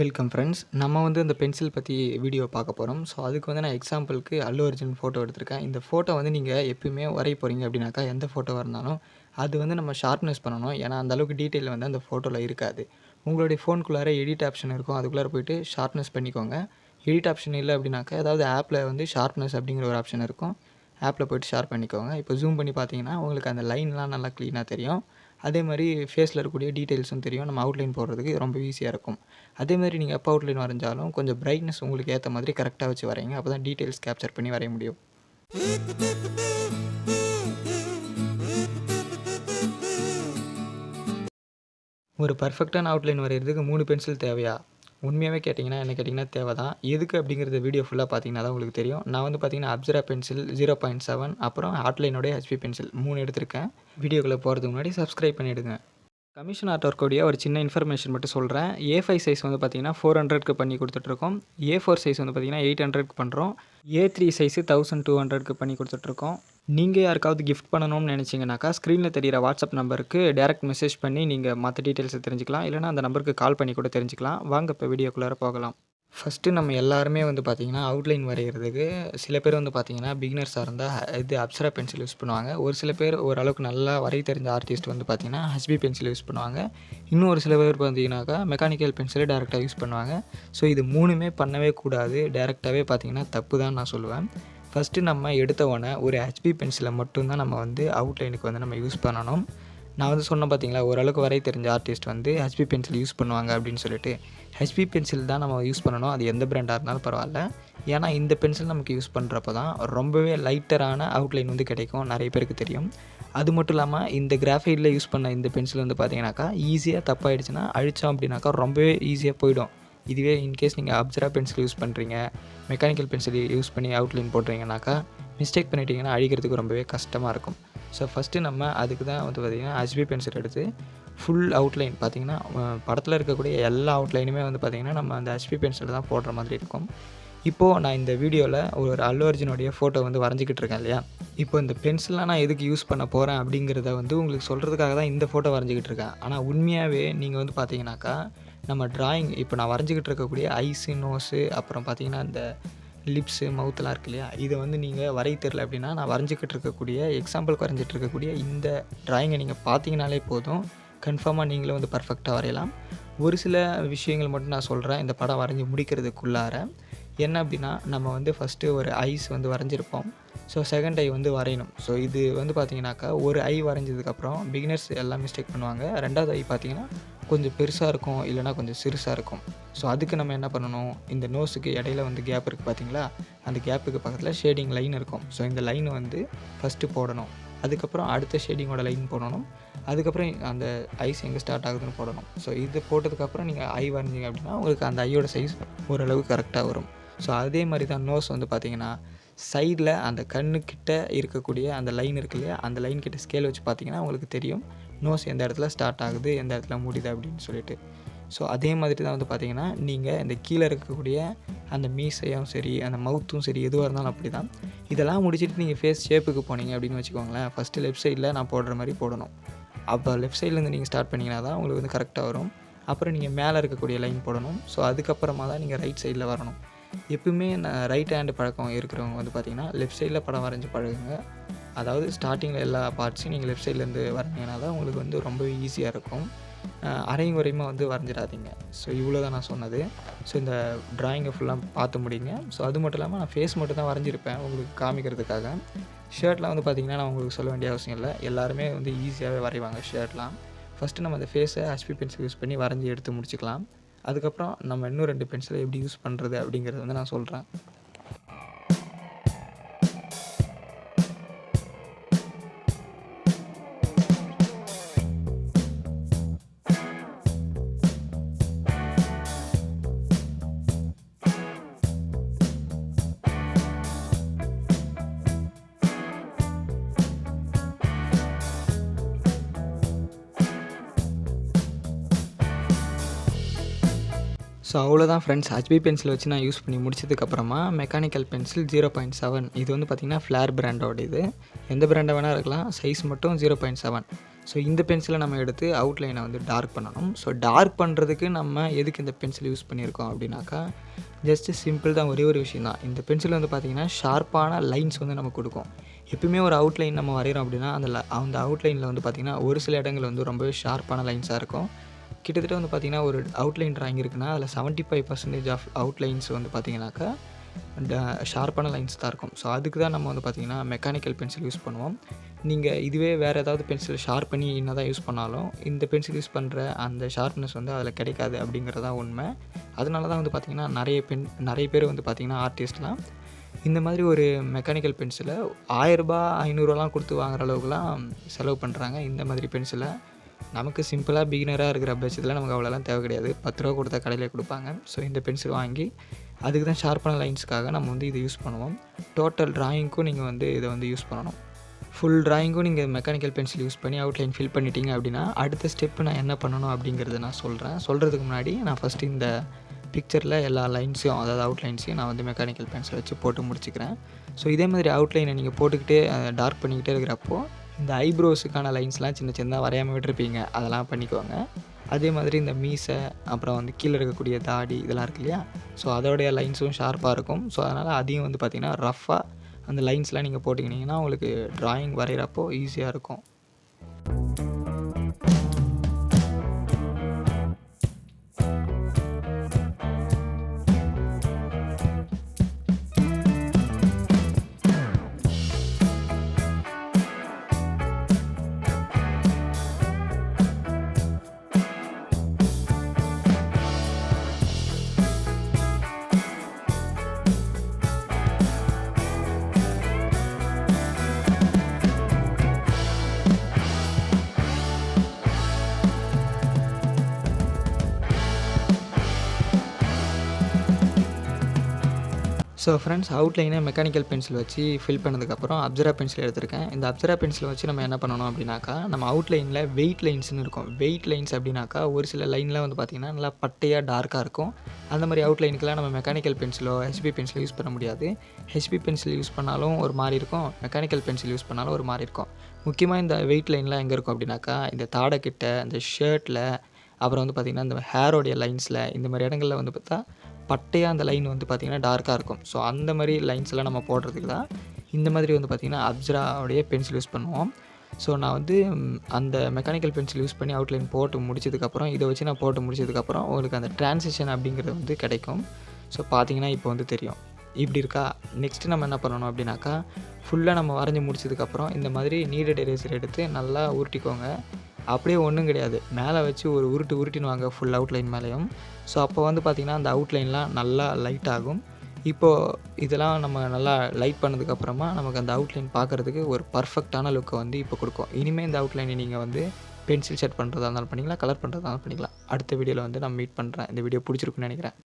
Welcome friends நம்ம வந்து அந்த பென்சில் பற்றி வீடியோ பார்க்க போகிறோம் ஸோ அதுக்கு வந்து நான் எக்ஸாம்பிளுக்கு அல்லு அர்ஜுன் ஃபோட்டோ எடுத்திருக்கேன். இந்த ஃபோட்டோ வந்து நீங்கள் எப்பயுமே வரைய போகிறீங்க அப்படின்னாக்கா எந்த ஃபோட்டோவாக இருந்தாலும் அது வந்து நம்ம ஷார்ப்னஸ் பண்ணணும். ஏன்னா அந்தளவுக்கு டீட்டெயில் வந்து அந்த ஃபோட்டோவில் இருக்காது. உங்களுடைய ஃபோனுக்குள்ளார எடிட் ஆப்ஷன் இருக்கும். அதுக்குள்ளார போயிட்டு ஷார்ப்னஸ் பண்ணிக்கோங்க. எடிட் ஆப்ஷன் இல்லை அப்படின்னாக்கா ஏதாவது ஆப்பில் வந்து ஷார்ப்னஸ் அப்படிங்கிற ஒரு ஆப்ஷன் இருக்கும். ஆப்பில் போய்ட்டு ஷார்ப் பண்ணிக்கோங்க. இப்போ ஜூம் பண்ணி பார்த்தீங்கன்னா உங்களுக்கு அந்த லைன்லாம் நல்லா க்ளீனாக தெரியும். அதே மாதிரி ஃபேஸில் இருக்கக்கூடிய டீட்டெயில்ஸும் தெரியும். நம்ம அவுட்லைன் போடுறதுக்கு ரொம்ப ஈஸியாக இருக்கும். அதே மாதிரி நீங்கள் எப்போ அவுட்லைன் வரைஞ்சாலும் கொஞ்சம் பிரைட்னஸ் உங்களுக்கு ஏற்ற மாதிரி கரெக்டாக வச்சு வரைங்க அப்போ தான் டீட்டெயில்ஸ் கேப்சர் பண்ணி வரைய முடியும். ஒரு பர்ஃபெக்டான அவுட்லைன் வரைகிறதுக்கு மூணு பென்சில் தேவையா? உண்மையாகவே கேட்டிங்கன்னா என்ன கேட்டிங்கன்னா தேவை தான் எதுக்கு அப்படிங்கிறத வீடியோ ஃபுல்லாக பார்த்தீங்கன்னா தான் உங்களுக்கு தெரியும். நான் வந்து பார்த்தீங்கன்னா Apsara pencil zero point seven அப்புறம் ஹாட்லைனோடைய ஹெச்பி பென்சில் மூணு எடுத்திருக்கேன். வீடியோக்குள்ளே போகிறதுக்கு முன்னாடி சப்ஸ்கிரைப் பண்ணிவிடுங்க கமிஷன் ஆர்ட் ஒர்க்கோடைய ஒரு சின்ன இன்ஃபர்மேஷன் மட்டும் சொல்கிறேன் ஏ ஃபைவ் சைஸ் வந்து பார்த்தீங்கன்னா ஃபோர் ஹண்ட்ரட்க்கு பண்ணி கொடுத்துட்ருக்கோம். ஏ ஃபோர் சைஸ் வந்து பார்த்தீங்கன்னா எயிட் ஹண்ட்ரட்க்கு பண்ணுறோம் A three size thousand two ஹண்ட்ரட்க்கு பண்ணி கொடுத்துட்ருக்கோம். நீங்கள் யாருக்காவது கிஃப்ட் பண்ணணும்னு நினச்சிங்கனாக்கா ஸ்க்ரீனில் தெரிகிற வாட்ஸ்அப் நம்பருக்கு டேரெக்ட் மெசேஜ் பண்ணி நீங்கள் மற்ற டீட்டெயில்ஸை தெரிஞ்சுக்கலாம். இல்லைனா அந்த நம்பருக்கு கால் பண்ணி கூட தெரிஞ்சுக்கலாம். வாங்க இப்போ வீடியோக்குள்ளார போகலாம். ஃபஸ்ட்டு நம்ம எல்லாருமே வந்து பார்த்திங்கன்னா அவுட்லைன் வரைகிறதுக்கு சில பேர் வந்து பார்த்திங்கன்னா பிகினர்ஸாக இருந்தால் இது அப்சரா பென்சில் யூஸ் பண்ணுவாங்க. ஒரு சில பேர் ஓரளவுக்கு நல்லா வரைய தெரிஞ்ச ஆர்டிஸ்ட் வந்து பார்த்திங்கன்னா ஹச்பி பென்சில் யூஸ் பண்ணுவாங்க. இன்னும் ஒரு சில பேர் பார்த்தீங்கன்னாக்கா மெக்கானிக்கல் பென்சிலை டேரெக்டாக யூஸ் பண்ணுவாங்க. ஸோ இது மூணுமே பண்ணவே கூடாது. டேரெக்டாகவே பார்த்திங்கன்னா தப்பு தான் நான் சொல்லுவேன். ஃபஸ்ட்டு நம்ம எடுத்த உடனே ஒரு ஹெச்பி பென்சிலை மட்டும்தான் நம்ம வந்து அவுட்லைனுக்கு வந்து நம்ம யூஸ் பண்ணணும். நான் வந்து சொன்னேன் பார்த்தீங்களா ஓரளவுக்கு வரைய தெரிஞ்ச ஆர்டிஸ்ட் வந்து ஹெச்பி பென்சில் யூஸ் பண்ணுவாங்க அப்படின்னு சொல்லிட்டு. ஹெச்பி பென்சில் தான் நம்ம யூஸ் பண்ணணும். அது எந்த பிராண்டாக இருந்தாலும் பரவாயில்ல. ஏன்னா இந்த பென்சில் நமக்கு யூஸ் பண்ணுறப்ப தான் ரொம்பவே லைட்டரான அவுட்லைன் வந்து கிடைக்கும். நிறைய பேருக்கு தெரியும். அது மட்டும் இல்லாமல் இந்த கிராஃபைட்டில் யூஸ் பண்ண இந்த பென்சில் வந்து பார்த்தீங்கன்னாக்கா ஈஸியாக தப்பாயிடுச்சுன்னா அழித்தோம் அப்படின்னாக்கா ரொம்பவே ஈஸியாக போயிடும். இதுவே இன்கேஸ் நீங்கள் அப்சரா பென்சில் யூஸ் பண்ணுறீங்க மெக்கானிக்கல் பென்சில் யூஸ் பண்ணி அவுட்லைன் போடுறீங்கனாக்கா மிஸ்டேக் பண்ணிட்டீங்கன்னா அழிக்கிறதுக்கு ரொம்பவே கஷ்டமாக இருக்கும். ஸோ ஃபஸ்ட்டு நம்ம அதுக்கு தான் வந்து பார்த்திங்கன்னா ஹச்பி பென்சில் எடுத்து ஃபுல் அவுட்லைன் பார்த்திங்கன்னா படத்தில் இருக்கக்கூடிய எல்லா அவுட்லைனுமே வந்து பார்த்திங்கன்னா நம்ம அந்த ஹச்பி பென்சில் தான் போடுற மாதிரி இருக்கும். இப்போது நான் இந்த வீடியோவில் ஒரு அல்லு அர்ஜுனுடைய ஃபோட்டோ வந்து வரைஞ்சிக்கிட்டு இருக்கேன் இல்லையா? இப்போ இந்த பென்சிலாக நான் எதுக்கு யூஸ் பண்ண போகிறேன் அப்படிங்கிறத வந்து உங்களுக்கு சொல்கிறதுக்காக தான் இந்த ஃபோட்டோ வரைஞ்சிக்கிட்டு இருக்கேன். ஆனால் உண்மையாகவே நீங்கள் வந்து பார்த்தீங்கன்னாக்கா நம்ம ட்ராயிங் இப்போ நான் வரைஞ்சிக்கிட்டு இருக்கக்கூடிய ஐஸு நோஸு அப்புறம் பார்த்திங்கன்னா இந்த லிப்ஸு மவுத்தெலாம் இருக்கு இல்லையா? இதை வந்து நீங்கள் வரைய தெரில அப்படின்னா நான் வரைஞ்சிக்கிட்டு இருக்கக்கூடிய எக்ஸாம்பிளுக்கு வரைஞ்சிட்டு இருக்கக்கூடிய இந்த ட்ராயிங்கை நீங்கள் பார்த்தீங்கனாலே போதும். கன்ஃபார்மாக நீங்களும் வந்து பர்ஃபெக்டாக வரையலாம். ஒரு சில விஷயங்கள் மட்டும் நான் சொல்கிறேன் இந்த படம் வரைஞ்சி முடிக்கிறதுக்குள்ளார என்ன அப்படின்னா நம்ம வந்து ஃபஸ்ட்டு ஒரு ஐஸ் வந்து வரைஞ்சிருப்போம். ஸோ செகண்ட் ஐ வந்து வரையணும். ஸோ இது வந்து பார்த்தீங்கன்னாக்கா ஒரு ஐ வரைஞ்சதுக்கப்புறம் பிகினர்ஸ் எல்லாம் மிஸ்டேக் பண்ணுவாங்க. ரெண்டாவது ஐ பார்த்தீங்கன்னா கொஞ்சம் பெருசாக இருக்கும் இல்லைனா கொஞ்சம் சிறுசாக இருக்கும். ஸோ அதுக்கு நம்ம என்ன பண்ணணும்? இந்த நோஸுக்கு இடையில வந்து கேப் இருக்குது பார்த்தீங்களா அந்த கேப்புக்கு பக்கத்தில் ஷேடிங் லைன் இருக்கும். ஸோ இந்த லைனை வந்து ஃபஸ்ட்டு போடணும். அதுக்கப்புறம் அடுத்த ஷேடிங்கோட லைன் போடணும். அதுக்கப்புறம் அந்த ஐஸ் எங்கே ஸ்டார்ட் ஆகுதுன்னு போடணும். ஸோ இது போட்டதுக்கப்புறம் நீங்கள் ஐ வரைஞ்சிங்க அப்படின்னா உங்களுக்கு அந்த ஐயோட சைஸ் ஓரளவு கரெக்டாக வரும். ஸோ அதே மாதிரி தான் நோஸ் வந்து பார்த்திங்கன்னா சைடில் அந்த கண்ணுக்கிட்ட இருக்கக்கூடிய அந்த லைன் இருக்கு இல்லையா? அந்த லைன் கிட்ட ஸ்கேல் வச்சு பார்த்தீங்கன்னா உங்களுக்கு தெரியும். நோஸ் எந்த இடத்துல ஸ்டார்ட் ஆகுது எந்த இடத்துல முடியுது அப்படின்னு சொல்லிட்டு. ஸோ அதே மாதிரி தான் வந்து பார்த்திங்கன்னா நீங்கள் இந்த கீழே இருக்கக்கூடிய அந்த மீசையும் சரி அந்த மவுத்தும் சரி எதுவாக இருந்தாலும் அப்படி தான் இதெல்லாம் முடிச்சுட்டு நீங்கள் ஃபேஸ் ஷேப்புக்கு போனீங்க அப்படின்னு வச்சுக்கோங்களேன் ஃபஸ்ட்டு லெஃப்ட் சைடில் நான் போடுற மாதிரி போடணும். அப்போ லெஃப்ட் சைட்லேருந்து நீங்கள் ஸ்டார்ட் பண்ணிங்கன்னா தான் உங்களுக்கு வந்து கரெக்டாக வரும். அப்புறம் நீங்கள் மேலே இருக்கக்கூடிய லைன் போடணும். ஸோ அதுக்கப்புறமா தான் நீங்கள் ரைட் சைடில் வரணும். எப்பவுமே நான் ரைட் ஹேண்டு பழக்கம் இருக்கிறவங்க வந்து பார்த்திங்கன்னா லெஃப்ட் சைடில் படம் வரைஞ்சி பழகுங்க. அதாவது ஸ்டார்டிங்கில் எல்லா பார்ட்ஸையும் நீங்கள் லெஃப்ட் சைட்லேருந்து வரைஞ்சிங்கன்னா தான் உங்களுக்கு வந்து ரொம்பவே ஈஸியாக இருக்கும். அரையும் குறையுமா வந்து வரைஞ்சிடாதீங்க. ஸோ இவ்வளோ தான் நான் சொன்னது. ஸோ இந்த ட்ராயிங்கை ஃபுல்லாக பார்த்து முடியுங்க ஸோ அது மட்டும் இல்லாமல் நான் ஃபேஸ் மட்டும் தான் வரைஞ்சிருப்பேன் உங்களுக்கு காமிக்கிறதுக்காக. ஷர்ட்லாம் வந்து பார்த்திங்கன்னா நான் உங்களுக்கு சொல்ல வேண்டிய அவசியம் இல்லை. எல்லாருமே வந்து ஈஸியாகவே வரைவாங்க ஷர்ட்லாம் ஃபஸ்ட்டு நம்ம அந்த ஃபேஸை ஹச்பி பென்சில் யூஸ் பண்ணி வரைஞ்சி எடுத்து முடிச்சுக்கலாம். அதுக்கப்புறம் நம்ம இன்னும் ரெண்டு பென்சிலை எப்படி யூஸ் பண்ணுறது அப்படிங்கிறது வந்து நான் சொல்கிறேன் ஸோ அவ்வளோதான் ஃப்ரெண்ட்ஸ் ஹச்பி பென்சில் வச்சு நான் யூஸ் பண்ணி முடிச்சதுக்கப்புறமா mechanical pencil zero point seven இது வந்து பார்த்திங்கன்னா ஃப்ளேர் பிராண்டோட இது. எந்த பிராண்டாக வேணால் இருக்கலாம். சைஸ் மட்டும் ஜீரோ பாயிண்ட் செவன் ஸோ இந்த பென்சிலை நம்ம எடுத்து அவுட்லைனை வந்து டார்க் பண்ணணும். ஸோ டார்க் பண்ணுறதுக்கு நம்ம எதுக்கு இந்த பென்சில் யூஸ் பண்ணியிருக்கோம் அப்படின்னாக்கா ஜஸ்ட்டு சிம்பிள் தான். ஒரே ஒரு விஷயம் தான். இந்த பென்சில் வந்து பார்த்திங்கன்னா ஷார்ப்பான லைன்ஸ் வந்து நமக்கு கொடுக்கும். எப்பயுமே ஒரு அவுட்லைன் நம்ம வரைகிறோம் அப்படின்னா அந்த அந்த அவுட்லைனில் வந்து பார்த்திங்கன்னா ஒரு சில இடங்கள் வந்து ரொம்பவே ஷார்ப்பான லைன்ஸாக இருக்கும். கிட்டத்தட்ட வந்து பார்த்திங்கன்னா ஒரு அவுட்லைன் ட்ராயிங் இருக்குன்னா அதில் seventy five percentage of outlines வந்து பார்த்திங்கனாக்கா ஷார்ப்பான லைன்ஸ் தான் இருக்கும். ஸோ அதுக்கு தான் நம்ம வந்து பார்த்திங்கன்னா மெக்கானிக்கல் பென்சில் யூஸ் பண்ணுவோம். நீங்கள் இதுவே வேறு ஏதாவது பென்சில் ஷார்ப் பண்ணி என்ன தான் யூஸ் பண்ணாலும் இந்த பென்சில் யூஸ் பண்ணுற அந்த ஷார்ப்னஸ் வந்து அதில் கிடைக்காது அப்படிங்கிறது தான் உண்மை. அதனால தான் வந்து பார்த்திங்கன்னா நிறைய பென் நிறைய பேர் வந்து பார்த்திங்கன்னா ஆர்டிஸ்ட்லாம் இந்த மாதிரி ஒரு மெக்கானிக்கல் பென்சிலை ஆயிரரூபா ஐநூறுரூவாலாம் கொடுத்து வாங்குற அளவுக்குலாம் செலவு பண்ணுறாங்க இந்த மாதிரி பென்சிலை நமக்கு சிம்பிளாக பிகினராக இருக்கிற பட்சத்தில் நமக்கு அவ்வளோலாம் தேவை கிடையாது. பத்து ரூபா கொடுத்தா கடையில் கொடுப்பாங்க. ஸோ இந்த பென்சில் வாங்கி அதுக்கு தான் ஷார்ப்பான லைன்ஸ்க்காக நம்ம வந்து இதை யூஸ் பண்ணுவோம். டோட்டல் ட்ராயிங்க்கும் நீங்கள் வந்து இதை வந்து யூஸ் பண்ணணும். ஃபுல் ட்ராயிங்கும் நீங்கள் மெக்கானிக்கல் பென்சில் யூஸ் பண்ணி அவுட்லைன் ஃபில் பண்ணிட்டீங்க அப்படின்னா அடுத்த ஸ்டெப்பு நான் என்ன பண்ணணும் அப்படிங்கிறத நான் சொல்கிறேன் சொல்கிறதுக்கு முன்னாடி நான் ஃபஸ்ட்டு இந்த பிக்சரில் எல்லா லைன்ஸையும் அதாவது அவுட்லைன்ஸையும் நான் வந்து மெக்கானிக்கல் பென்சில் வச்சு போட்டு முடிச்சுக்கிறேன். ஸோ இதே மாதிரி அவுட்லைனை நீங்கள் போட்டுக்கிட்டே டார்க் பண்ணிக்கிட்டே இருக்கிறப்போ இந்த ஐப்ரோஸுக்கான லைன்ஸ்லாம் சின்ன சின்னதாக வரையாமல் விட்டுருப்பீங்க. அதெல்லாம் பண்ணிக்கோங்க. அதே மாதிரி இந்த மீசை அப்புறம் வந்து கீழே இருக்கக்கூடிய தாடி இதெல்லாம் இருக்கு இல்லையா? ஸோ அதோடைய லைன்ஸும் ஷார்ப்பாக இருக்கும். ஸோ அதனால் அதையும் வந்து பார்த்திங்கன்னா ரஃப்பாக அந்த லைன்ஸ்லாம் நீங்கள் போட்டுக்கினீங்கன்னா உங்களுக்கு ட்ராயிங் வரைகிறப்போ ஈஸியாக இருக்கும். ஸோ ஃப்ரெண்ட்ஸ் அவுட்லைனை மெக்கானிக்கல் பென்சில் வச்சு ஃபில் பண்ணதுக்கப்புறம் அப்சரா பென்சில் எடுத்திருக்கேன். இந்த அப்சரா பென்சிலை வச்சு நம்ம என்ன பண்ணணும் அப்படின்னாக்கா நம்ம அவுட்லைனில் வெயிட் லைன்ஸ்னு இருக்கும். வெயிட் லைன்ஸ் அப்படின்னாக்கா ஒரு சில லைன்லாம் வந்து பார்த்திங்கன்னா நல்லா பட்டையாக டார்க்காக இருக்கும். அந்த மாதிரி அவுட்லைனுக்கெலாம் நம்ம மெக்கானிக்கல் பென்சிலோ ஹெச்பி பென்சிலோ யூஸ் பண்ண முடியாது. ஹெச்பி பென்சில் யூஸ் பண்ணாலும் ஒரு மாதிரி இருக்கும். மெக்கானிக்கல் பென்சில் யூஸ் பண்ணாலும் ஒரு மாதிரி இருக்கும். முக்கியமாக இந்த வெயிட் லைன்லாம் எங்கே இருக்கும் அப்படின்னாக்கா இந்த தாடைக்கிட்ட இந்த ஷர்ட்டில் அப்புறம் வந்து பார்த்திங்கன்னா இந்த ஹேரோடைய லைன்ஸில் இந்த மாதிரி இடங்களில் வந்து பார்த்தா பட்டையாக அந்த லைன் வந்து பார்த்திங்கன்னா டார்க்காக இருக்கும். ஸோ அந்த மாதிரி லைன்ஸ் எல்லாம் நம்ம போடுறதுக்கு தான் இந்த மாதிரி வந்து பார்த்திங்கன்னா அப்சராவுடைய பென்சில் யூஸ் பண்ணுவோம். ஸோ நான் வந்து அந்த மெக்கானிக்கல் பென்சில் யூஸ் பண்ணி அவுட்லைன் போட்டு முடிச்சதுக்கப்புறம் இதை வச்சு நான் போட்டு முடிச்சதுக்கப்புறம் உங்களுக்கு அந்த டிரான்சிஷன் அப்படிங்கிறது வந்து கிடைக்கும். ஸோ பார்த்தீங்கன்னா இப்போ வந்து தெரியும். இப்படி இருக்கா? நெக்ஸ்ட்டு நம்ம என்ன பண்ணணும் அப்படின்னாக்கா ஃபுல்லாக நம்ம வரைஞ்சி முடிச்சதுக்கப்புறம் இந்த மாதிரி நீடட் எரேசர் எடுத்து நல்லா உருட்டிக்கோங்க. அப்படியே ஒன்றும் கிடையாது. மேலே வச்சு ஒரு உருட்டு உருட்டினுவாங்க ஃபுல் அவுட்லைன் மேலேயும். ஸோ அப்போ வந்து பார்த்திங்கன்னா அந்த அவுட்லைன்லாம் நல்லா லைட் ஆகும். இப்போது இதெல்லாம் நம்ம நல்லா லைட் பண்ணதுக்கப்புறமா நமக்கு அந்த அவுட்லைன் பார்க்குறதுக்கு ஒரு பர்ஃபெக்டான லுக்கை வந்து இப்போ கொடுக்கும். இனிமேல் இந்த அவுட்லைனை நீங்கள் வந்து பென்சில் ஷேட் பண்ணுறதா இருந்தாலும் பண்ணிக்கலாம் கலர் பண்ணுறதா இருந்தாலும் பண்ணிக்கலாம். அடுத்த வீடியோவில் வந்து நான் மீட் பண்ணுறேன் இந்த வீடியோ பிடிச்சிருக்குன்னு நினைக்கிறேன்.